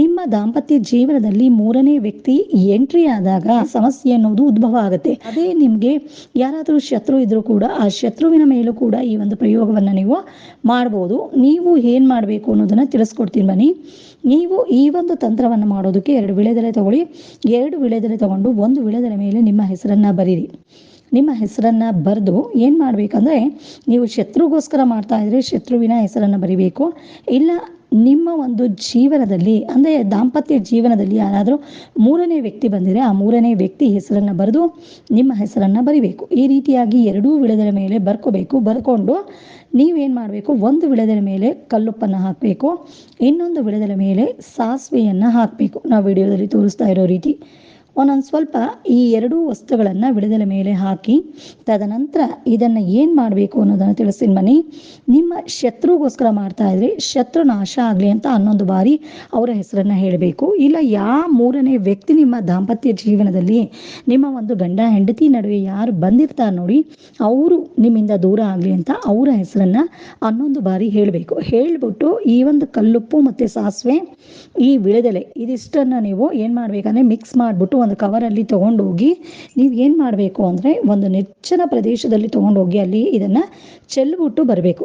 ನಿಮ್ಮ ದಾಂಪತ್ಯ ಜೀವನದಲ್ಲಿ ಮೂರನೇ ವ್ಯಕ್ತಿ ಎಂಟ್ರಿ ಆದಾಗ ಸಮಸ್ಯೆ ಅನ್ನೋದು ಉದ್ಭವ ಆಗುತ್ತೆ. ಅದೇ ನಿಮ್ಗೆ ಯಾರಾದರೂ ಶತ್ರು ಇದ್ರು ಕೂಡ ಆ ಶತ್ರುವಿನ ಮೇಲೂ ಕೂಡ ಈ ಒಂದು ಪ್ರಯೋಗವನ್ನ ನೀವು ಮಾಡ್ಬೋದು. ನೀವು ಏನ್ ಮಾಡಬೇಕು ಅನ್ನೋದನ್ನ ತಿಳಿಸ್ಕೊಡ್ತೀನಿ ಬನ್ನಿ. ನೀವು ಈ ಒಂದು ತಂತ್ರವನ್ನು ಮಾಡೋದಕ್ಕೆ ಎರಡು ವಿಳೆದೆಲೆ ತಗೊಳ್ಳಿ. ಎರಡು ವಿಳೆದೆಲೆ ತಗೊಂಡು ಒಂದು ವಿಳೆದೆಲೆ ಮೇಲೆ ನಿಮ್ಮ ಹೆಸರನ್ನ ಬರೀರಿ. ನಿಮ್ಮ ಹೆಸರನ್ನ ಬರೆದು ಏನು ಮಾಡಬೇಕಂದ್ರೆ ನೀವು ಶತ್ರುಗೋಸ್ಕರ ಮಾಡ್ತಾ ಇದ್ರೆ ಶತ್ರುವಿನ ಹೆಸರನ್ನು ಬರಿಬೇಕು. ಇಲ್ಲ, ನಿಮ್ಮ ಒಂದು ಜೀವನದಲ್ಲಿ, ಅಂದರೆ ದಾಂಪತ್ಯ ಜೀವನದಲ್ಲಿ ಯಾರಾದರೂ ಮೂರನೇ ವ್ಯಕ್ತಿ ಬಂದಿದೆ ಆ ಮೂರನೇ ವ್ಯಕ್ತಿ ಹೆಸರನ್ನು ಬರೆದು ನಿಮ್ಮ ಹೆಸರನ್ನು ಬರಿಬೇಕು. ಈ ರೀತಿಯಾಗಿ ಎರಡೂ ವಿಳದರ ಮೇಲೆ ಬರ್ಕೋಬೇಕು. ಬರ್ಕೊಂಡು ನೀವೇನು ಮಾಡಬೇಕು? ಒಂದು ವಿಳದರ ಮೇಲೆ ಕಲ್ಲುಪ್ಪನ್ನು ಹಾಕಬೇಕು. ಇನ್ನೊಂದು ವಿಳದರ ಮೇಲೆ ಸಾಸಿವೆಯನ್ನು ಹಾಕಬೇಕು. ನಾವು ವಿಡಿಯೋದಲ್ಲಿ ತೋರಿಸ್ತಾ ಇರೋ ರೀತಿ. ಒಂದೊಂದು ಸ್ವಲ್ಪ ಈ ಎರಡೂ ವಸ್ತುಗಳನ್ನು ಬಿಡದಲ ಮೇಲೆ ಹಾಕಿ, ತದನಂತರ ಇದನ್ನು ಏನು ಮಾಡಬೇಕು ಅನ್ನೋದನ್ನು ತಿಳಿಸ್ತೀನಿ ಮನಿ ನಿಮ್ಮ ಶತ್ರುಗೋಸ್ಕರ ಮಾಡ್ತಾ ಇದ್ರೆ, ಶತ್ರು ನಾಶ ಆಗಲಿ ಅಂತ ಹನ್ನೊಂದು ಬಾರಿ ಅವರ ಹೆಸರನ್ನು ಹೇಳಬೇಕು. ಇಲ್ಲ ಯಾವ ಮೂರನೇ ವ್ಯಕ್ತಿ ನಿಮ್ಮ ದಾಂಪತ್ಯ ಜೀವನದಲ್ಲಿ ನಿಮ್ಮ ಒಂದು ಗಂಡ, ಹೆಂಡತಿ ನಡುವೆ ಯಾರು ಬಂದಿರ್ತಾರೆ ನೋಡಿ, ಅವರು ನಿಮ್ಮಿಂದ ದೂರ ಆಗಲಿ ಅಂತ ಅವರ ಹೆಸರನ್ನು ಹನ್ನೊಂದು ಬಾರಿ ಹೇಳಬೇಕು. ಹೇಳಿಬಿಟ್ಟು ಈ ಒಂದು ಕಲ್ಲುಪ್ಪು ಮತ್ತು ಸಾಸಿವೆ ಈ ವಿಳೆದೆಲೆ ಇದಿಷ್ಟನ್ನು ನೀವು ಏನು ಮಾಡ್ಬೇಕಂದ್ರೆ ಮಿಕ್ಸ್ ಮಾಡಿಬಿಟ್ಟು ಒಂದು ಕವರಲ್ಲಿ ಹೋಗಿ ನೀವು ಏನು ಮಾಡಬೇಕು ಅಂದರೆ ಒಂದು ನೆಚ್ಚಿನ ಪ್ರದೇಶದಲ್ಲಿ ತೊಗೊಂಡೋಗಿ ಅಲ್ಲಿ ಇದನ್ನು ಚೆಲ್ಬಿಟ್ಟು ಬರಬೇಕು.